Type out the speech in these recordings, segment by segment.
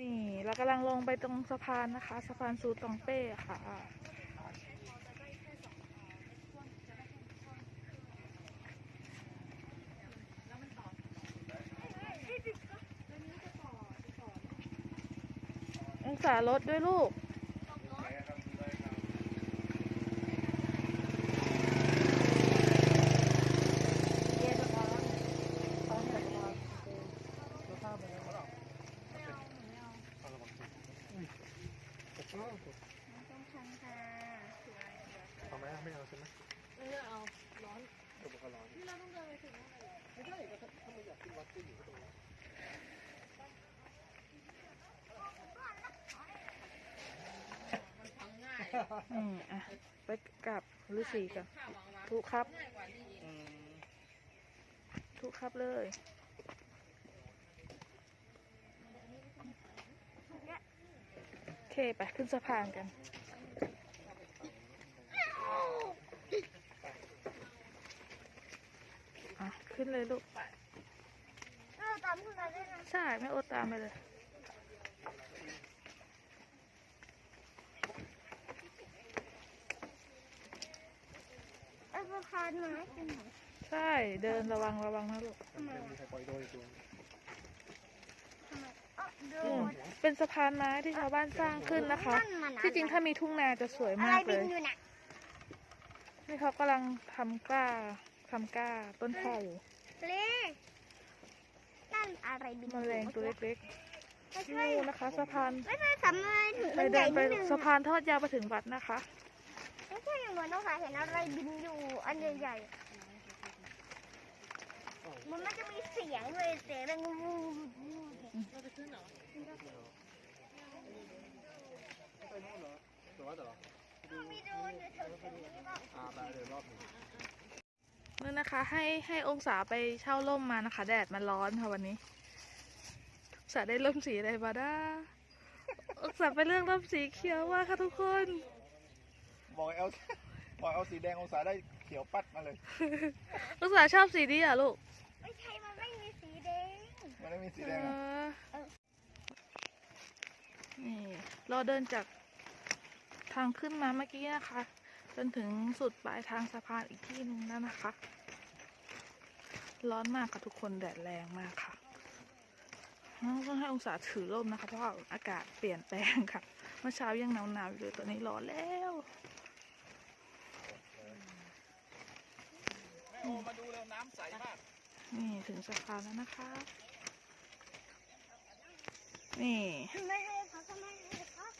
นี่เรากำลังลงไปตรงสะพานนะคะ สะพานซูตองเป้ค่ะ องศารถด้วยลูก ต้องชันค่ะเอาไหมไม่เอาใช่ไหมไม่เอา ร้อนตัวบุคลากรนี่เราต้องเดินไปถึงนั่นเลยไม่ได้ก็ถ้าถ้าไม่อยากขึ้นวัดก็อยู่ตรงนั้นมันฟังง่ายอืมอะไปกลับฤาษีกันข้าววางวางทุกครับง่ายกว่านี่อีกอืมทุกครับเลย โอ เค ไปขึ้นสะพานกัน อะ ขึ้นเลยลูกเราตามขึ้นมาได้นะใช่ ไม่โอดตามไปเลยไอ้ประคานไม้เป็นไหนใช่ เดินระวังระวังนะลูก ทำไมมีใครปล่อยโดยตัวทำไมเอ๋อดูอืมเป็นสะพานไม้ที่ชาวบ้านสร้างขึ้นนะคะนั่นมันอะที่จริงถ้ามีทุ่งนาจะสวยอะไรมากเลบินย อยู่น่ะนี่เขากำลังทำกล้าทำกล้าต้นข้าวอยู่เล่นั่นอะไรบินแมลงตัวเล็กไม่ๆใช่นู่นนะคะสะพานไม่ใช่สำเลยถึงไปมันใหเดิญ่นไปนิดนึงสะพานทอดยาวไปถึงวัดนะคะ ไม่ใช่เหมือนน้องสายเห็นอะไรบินอยู่อันใหญ่ๆ มันมันจะมีเสียงเลยเสียงดังวูเราไปขึ้นเหรอไปโน่นเหรอตัววัดเหรอมีดูอยู่แถวๆนี้บ้างอ่าไปเดี๋ยวรอบหนึ่งนู่นนะคะให้ให้องศาไปเช่าร่มมานะคะ แดดมันร้อนค่ะวันนี้องศาได้ร่มสีอะไรมาด้าองศาไปเลือกร่มสีเขียวมาค่ะทุกคนบอกเอาบอกเอาสีแดงองศาได้เขียวปัดมาเลยองศาชอบสีนี้อะลูกไม่ใช่มันไม่มีสีแดงมันไม่มีสีเอแดงอะอนี่เราเดินจากทางขึ้นมาเมื่อกี้นะคะ จนถึงสุดปลายทางสะพานอีกที่หนึ่งแล้วนะคะ ร้อนมากค่ะทุกคนแดดแรงมากค่ะต้องให้องศาถือร่มนะคะ เพราะว่าอากาศเปลี่ยนแปลงค่ะ เมื่อเช้ายังหนาวๆอยู่เลยตอนนี้ร้อนแล้ว แม่โอมาดูแล้วน้ำใสมาก นี่ถึงสะพานแล้วนะคะ นี่ไม่ให้พักก็ไม่ให้พัก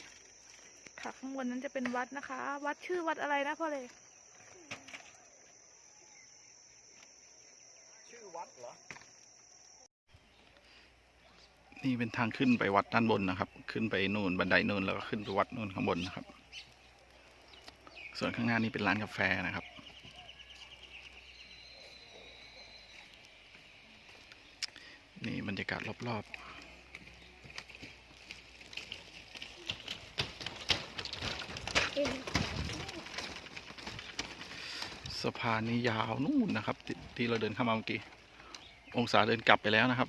ค่ะข้างบนนั้นจะเป็นวัดนะคะ วัดชื่อวัดอะไรนะพ่อเลย ชื่อวัดเหรอ นี่เป็นทางขึ้นไปวัดด้านบนนะครับ ขึ้นไปนู่นบันไดนู่นแล้วก็ขึ้นไปวัดนู่นข้างบนนะครับ ส่วนข้างหน้านี่เป็นร้านกาแฟนะครับ นี่ บรรยากาศรอบๆสะพานนี้ยาวนู่นนะครับทที่เราเดินข้ามาเมื่อกี้ องศาเดินกลับไปแล้วนะครับ